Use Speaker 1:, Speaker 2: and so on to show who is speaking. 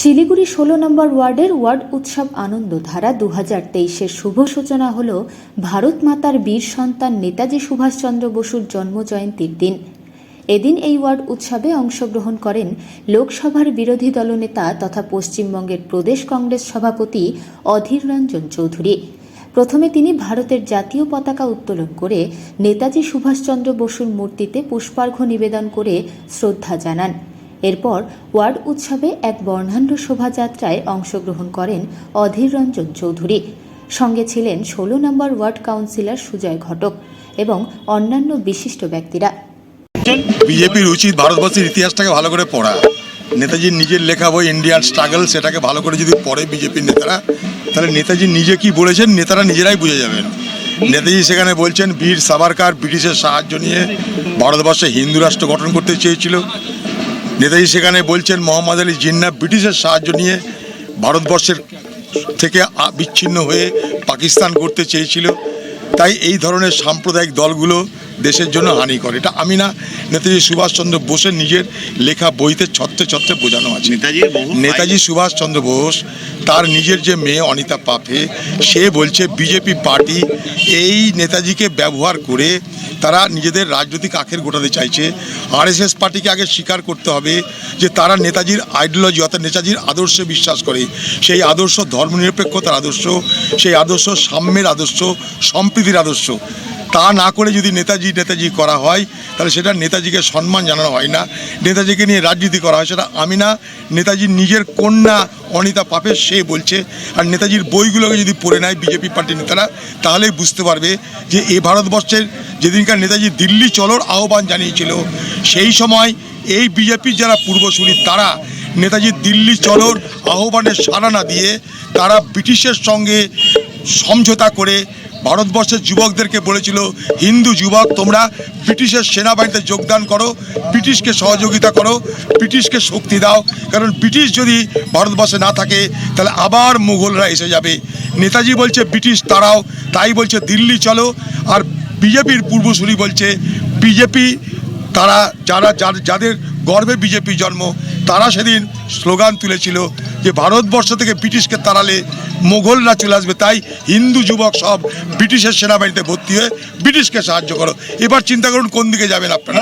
Speaker 1: শিলিগুড়ি ষোলো নম্বর ওয়ার্ডের ওয়ার্ড উৎসব আনন্দধারা দু হাজার তেইশের শুভ সূচনা হল ভারত মাতার বীর সন্তান নেতাজি সুভাষচন্দ্র বসুর জন্মজয়ন্তীর দিন। এদিন এই ওয়ার্ড উৎসবে অংশগ্রহণ করেন লোকসভার বিরোধী দলনেতা তথা পশ্চিমবঙ্গের প্রদেশ কংগ্রেস সভাপতি অধীর রঞ্জন চৌধুরী। প্রথমে তিনি ভারতের জাতীয় পতাকা উত্তোলন করে নেতাজি সুভাষচন্দ্র বসুর মূর্তিতে পুষ্পার্ঘ্য নিবেদন করে শ্রদ্ধা জানান। এরপর ওয়ার্ড উৎসবে এক বর্ণাঢ্য শোভাযাত্রায় অংশগ্রহণ করেন অধীর রঞ্জন চৌধুরী। সঙ্গে ছিলেন ষোলো number ward councillor Sujoy Ghatak এবং অন্যান্য বিশিষ্ট ব্যক্তিরা।
Speaker 2: বিজেপির উচিত ভারতবর্ষের ইতিহাসটাকে ভালো করে পড়া। নেতাজির নিজের লেখা বই ইন্ডিয়ান স্ট্রাগল সেটাকে ভালো করে যদি পড়ে বিজেপির নেতারা, তাহলে নেতাজি নিজে কি বলেছেন, নেতারা নিজেরাই বুঝে যাবেন। নেতাজি সেখানে বলছেন, বীর সাভারকার ব্রিটিশের সাহায্য নিয়ে ভারতবর্ষে হিন্দু রাষ্ট্র গঠন করতে চেয়েছিল। নেতাজি সেখানে বলছেন মোহাম্মদ আলী জিন্না ব্রিটিশের সাহায্য নিয়ে ভারতবর্ষের থেকে বিচ্ছিন্ন হয়ে পাকিস্তান করতে চেয়েছিল। তাই এই ধরনের সাম্প্রদায়িক দলগুলো দেশের জন্য হানি করে এটা আমি না নেতাজি সুভাষচন্দ্র বোসের নিজের লেখা বইতে ছত্রে ছত্রে বোঝানো আছে। নেতাজি সুভাষচন্দ্র বোস তার নিজের যে মেয়ে অনিতা পাফে সে বলছে বিজেপি পার্টি এই নেতাজিকে ব্যবহার করে তারা নিজেদের রাজনৈতিক আখের গোটাতে চাইছে। আরএসএস পার্টিকে আগে স্বীকার করতে হবে যে তারা নেতাজির আইডিওলজি অর্থাৎ নেতাজির আদর্শে বিশ্বাস করে। সেই আদর্শ ধর্মনিরপেক্ষতার আদর্শ, সেই আদর্শ সাম্যের আদর্শ, সম্প্রীতির আদর্শ। তা না করে যদি নেতাজি নেতাজি করা হয়, তাহলে সেটা নেতাজিকে সম্মান জানানো হয় না। নেতাজিকে নিয়ে রাজনীতি করা হয়, সেটা আমি না। নেতাজির নিজের কন্যা অনিতা পাপে সে বলছে, আর নেতাজির বইগুলোকে যদি পড়ে নেয় বিজেপি পার্টির নেতারা, তাহলেই বুঝতে পারবে যে এ ভারতবর্ষের যেদিনকার নেতাজি দিল্লি চলোর আহ্বান জানিয়েছিল, সেই সময় এই বিজেপির যারা পূর্বসূরি, তারা নেতাজি দিল্লি চলোর আহ্বানে সাড়া না দিয়ে তারা ব্রিটিশের সঙ্গে সমঝোতা করে ভারতবর্ষের যুবকদেরকে বলেছিল, হিন্দু যুবক, তোমরা ব্রিটিশের সেনাবাহিনীতে যোগদান করো, ব্রিটিশকে সহযোগিতা করো, ব্রিটিশকে শক্তি দাও। কারণ ব্রিটিশ যদি ভারতবর্ষে না থাকে, তাহলে আবার মুঘলরা এসে যাবে। নেতাজি বলছে, ব্রিটিশ, তারাও। তাই বলছে, দিল্লি চলো। আর বিজেপির পূর্বসূরি বলছে, বিজেপি তারা যারা যাদের গর্বে বিজেপি জন্ম, তারা সেদিন স্লোগান তুলেছিল যে ভারতবর্ষ থেকে ব্রিটিশকে তাড়ালে মোগলরা চলে আসবে, তাই হিন্দু যুবক সব ব্রিটিশের সেনাবাহিনীতে ভর্তি হয়ে ব্রিটিশকে সাহায্য করো। এবার চিন্তা করুন কোন দিকে যাবেন আপনারা।